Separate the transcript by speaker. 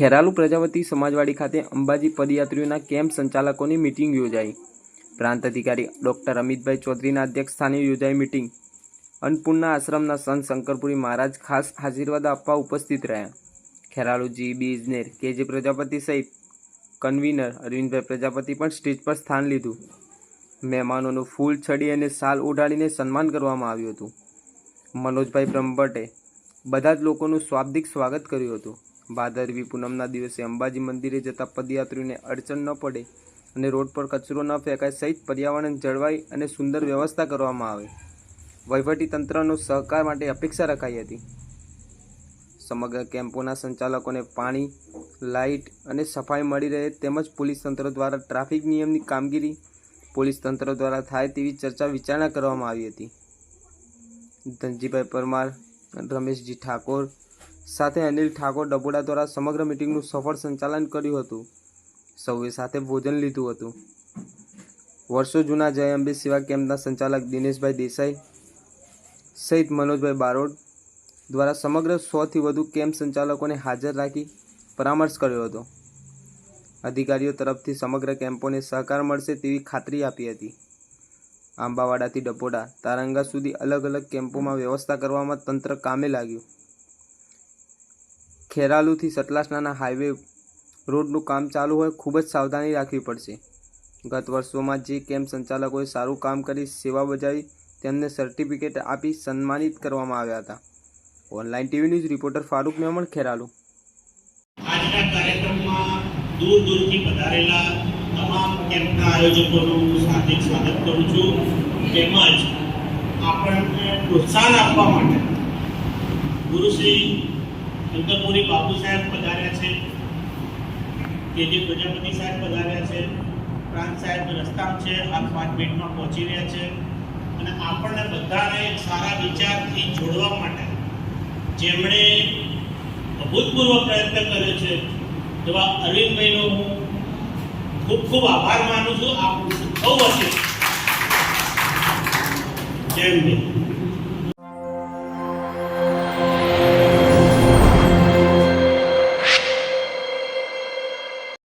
Speaker 1: ખેરાલુ પ્રજાપતિ સમાજવાડી ખાતે અંબાજી પદયાત્રીઓના કેમ્પ સંચાલકોની મિટિંગ યોજાઈ. પ્રાંત અધિકારી ડૉક્ટર અમિતભાઈ ચૌધરીના અધ્યક્ષસ્થાને યોજાઈ મિટિંગ. અન્નપૂર્ણા આશ્રમના સંત શંકરપુરી મહારાજ ખાસ આશીર્વાદ આપવા ઉપસ્થિત રહ્યા. ખેરાલુ જીબી ઇજનેર કે જે પ્રજાપતિ સહિત કન્વીનર અરવિંદભાઈ પ્રજાપતિ પણ સ્ટેજ પર સ્થાન લીધું. મહેમાનોનું ફૂલ છડી અને શાલ ઓઢાડીને સન્માન કરવામાં આવ્યું હતું. મનોજભાઈ બ્રહ્મભટ્ટે બધા જ લોકોનું શાબ્દિક સ્વાગત કર્યું હતું. ભાદરવી પૂનમના દિવસે અંબાજી મંદિરે જતા પદયાત્રીઓને અડચણ ન પડે અને રોડ પર કચરો ન ફેંકાય સહિત પર્યાવરણ જળવાય અને સુંદર વ્યવસ્થા કરવામાં આવે. તંત્રનો સહકાર માટે અપેક્ષા રખાઈ હતી. સમગ્ર કેમ્પોના સંચાલકોને પાણી, લાઇટ અને સફાઈ મળી રહે તેમજ પોલીસ તંત્ર દ્વારા ટ્રાફિક નિયમની કામગીરી પોલીસ તંત્ર દ્વારા થાય તેવી ચર્ચા વિચારણા કરવામાં આવી હતી. ધનજીભાઈ પરમાર, રમેશજી ઠાકોર સાથે અનિલ ઠાકોર ડબોડા દ્વારા સમગ્ર મિટિંગનું સફળ સંચાલન કર્યું હતું. સૌએ સાથે ભોજન લીધું હતું. વર્ષો જૂના જય અંબે સેવા કેમ્પના સંચાલક દિનેશભાઈ દેસાઈ સહિત મનોજભાઈ બારોડ દ્વારા સમગ્ર સોથી વધુ કેમ્પ સંચાલકોને હાજર રાખી પરામર્શ કર્યો હતો. અધિકારીઓ તરફથી સમગ્ર કેમ્પોને સહકાર મળશે તેવી ખાતરી આપી હતી. આંબાવાડાથી ડપોડા તારંગા સુધી અલગ અલગ કેમ્પોમાં વ્યવસ્થા કરવામાં તંત્ર કામે લાગ્યું. ખેરાલુથી સતલાસણાના હાઈવે રોડનું કામ ચાલુ હોય, ખૂબ જ સાવધાની રાખવી પડશે. ગત વર્ષોમાં જે કેમ્પ સંચાલકોએ સારું કામ કરી સેવા બજાવી, તેમને સર્ટિફિકેટ આપી સન્માનિત કરવામાં આવ્યા હતા. Online TV news reporter Farooq Memon, Kheralu.
Speaker 2: આજના કાર્યક્રમમાં દૂર દૂરથી પધારેલા તમામ કેમ્પના આયોજકોનું હાર્દિક સ્વાગત કરું છું. તેમજ આપણને પ્રોત્સાહન આપવા માટે ગુરુશ્રી શંકરપુરી બાપુ સાહેબ પધાર્યા છે કે જે પ્રજાપતિ સાહેબ પધાર્યા છે, પ્રાંત સાહેબ રસ્તા છે હાલ પાંચ મિનિટમાં પહોંચી રહ્યા છે. અને આપણને બધાને એક સારા વિચારથી જોડવા માટે જેમણે અભૂતપૂર્વ પ્રયત્ન કર્યો છે, એવા અરવિંદભાઈનો હું ખૂબ ખૂબ આભાર માનું છું. આપણું સૌ વચ્ચે જય